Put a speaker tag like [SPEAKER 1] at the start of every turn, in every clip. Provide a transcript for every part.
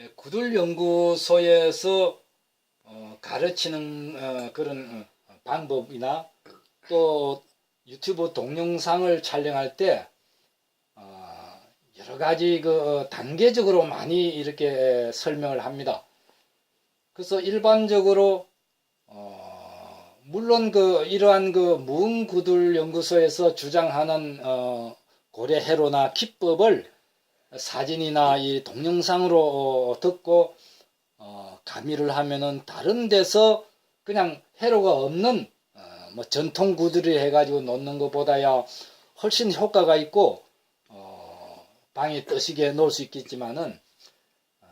[SPEAKER 1] 예, 구들 연구소에서 어, 가르치는 어, 그런 어, 방법이나 또 유튜브 동영상을 촬영할 때 어, 여러 가지 그 단계적으로 많이 이렇게 설명을 합니다. 그래서 일반적으로 어, 물론 그 이러한 그 무응구들 연구소에서 주장하는 어, 고래 해로나 기법을 사진이나 이 동영상으로 어, 듣고 어, 가미를 하면은 다른 데서 그냥 해로가 없는 어, 뭐 전통 구들이 해가지고 놓는 것보다야 훨씬 효과가 있고 어, 방에 뜨시게 놓을 수 있겠지만은 어,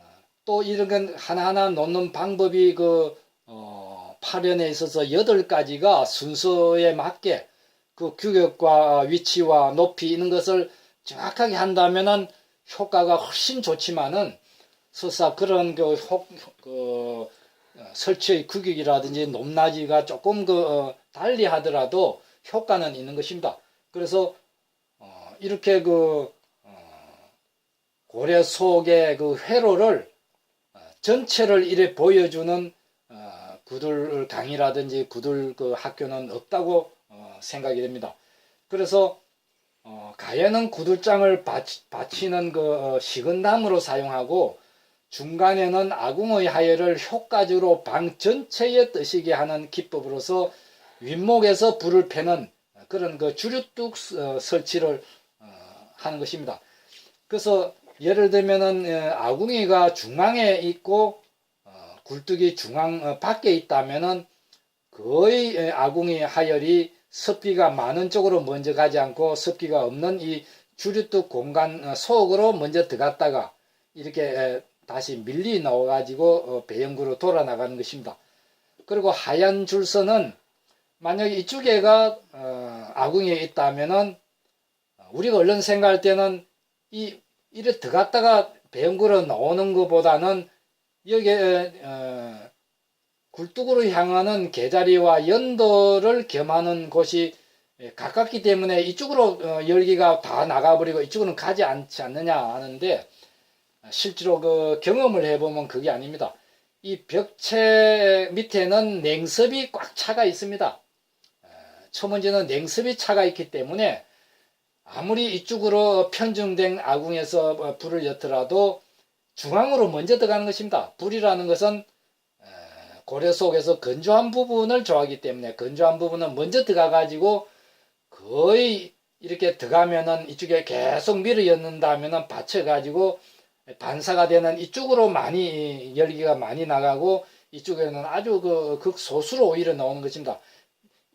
[SPEAKER 1] 또 이런 건 하나하나 놓는 방법이 그 어, 파련에 있어서 여덟 가지가 순서에 맞게 그 규격과 위치와 높이 있는 것을 정확하게 한다면은 효과가 훨씬 좋지만은 설사 그런 그, 효, 그 어, 설치의 규격이라든지 높낮이가 조금 그 어, 달리 하더라도 효과는 있는 것입니다. 그래서 어, 이렇게 그 어, 고래 속의 그 회로를 어, 전체를 이래 보여주는 어, 구들 강의라든지 구들 그 학교는 없다고 어, 생각이 됩니다. 그래서 어, 가해는 구들장을 받치, 받치는 그 어, 식은나무로 사용하고 중간에는 아궁의 하열을 효과적으로 방 전체에 뜨시게 하는 기법으로서 윗목에서 불을 패는 그런 그 주류뚝 어, 설치를 어, 하는 것입니다. 그래서 예를 들면은 어, 아궁이가 중앙에 있고 어, 굴뚝이 중앙 어, 밖에 있다면은 거의 에, 아궁이 하열이 습기가 많은 쪽으로 먼저 가지 않고 습기가 없는 이 주류뚝 공간 어, 속으로 먼저 들어갔다가 이렇게 에, 다시 밀리 나와가지고 어, 배영구로 돌아 나가는 것입니다. 그리고 하얀 줄선은 만약에 이쪽에가 어, 아궁이에 있다면은 우리가 얼른 생각할 때는 이 이래 들어갔다가 배영구로 나오는 것보다는 여기에 어, 굴뚝으로 향하는 개자리와 연도를 겸하는 곳이 예, 가깝기 때문에 이쪽으로 어, 열기가 다 나가버리고 이쪽으로는 가지 않지 않느냐 하는데 실제로 그 경험을 해보면 그게 아닙니다. 이 벽체 밑에는 냉섭이 꽉 차가 있습니다. 번째는 냉섭이 차가 있기 때문에 아무리 이쪽으로 편중된 아궁에서 어, 불을 였더라도 중앙으로 먼저 들어가는 것입니다. 불이라는 것은 에, 고래 속에서 건조한 부분을 좋아하기 때문에 건조한 부분은 먼저 들어가 가지고 거의 이렇게 들어가면은 이쪽에 계속 밀어 였는다면은 받쳐 가지고 반사가 되는 이쪽으로 많이 열기가 많이 나가고 이쪽에는 아주 그 극소수로 오히려 나오는 것입니다.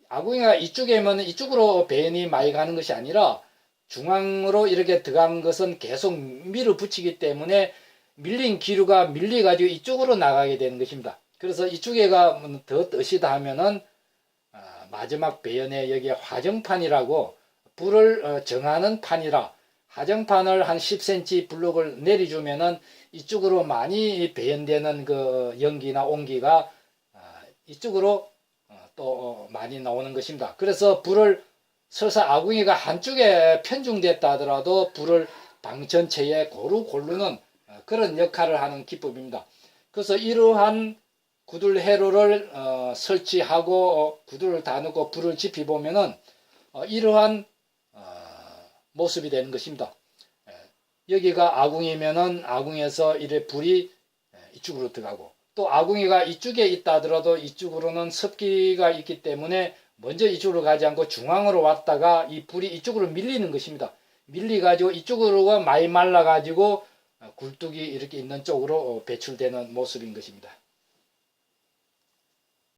[SPEAKER 1] 아궁이가 이쪽에면 이쪽으로 배연이 많이 가는 것이 아니라 중앙으로 이렇게 들어간 것은 계속 밀어 붙이기 때문에 밀린 기류가 밀려가지고 이쪽으로 나가게 되는 것입니다. 그래서 이쪽에가 더 뜨시다 하면은 아, 마지막 배연에 여기에 화정판이라고 불을 어, 정하는 판이라 하정판을 한 10cm 블록을 내려주면은 이쪽으로 많이 배연되는 그 연기나 온기가 아, 이쪽으로 어, 또 어, 많이 나오는 것입니다. 그래서 불을 설사 아궁이가 한쪽에 편중됐다 하더라도 불을 방 전체에 고루 고르는 어, 그런 역할을 하는 기법입니다. 그래서 이러한 구들 회로를 어, 설치하고 어, 구들을 다 넣고 불을 지피 보면은 어, 이러한 어, 모습이 되는 것입니다. 예, 여기가 아궁이면은 아궁에서 이래 불이 예, 이쪽으로 들어가고 또 아궁이가 이쪽에 있다 하더라도 이쪽으로는 습기가 있기 때문에 먼저 이쪽으로 가지 않고 중앙으로 왔다가 이 불이 이쪽으로 밀리는 것입니다. 밀리 가지고 이쪽으로가 많이 말라 가지고 굴뚝이 이렇게 있는 쪽으로 어, 배출되는 모습인 것입니다.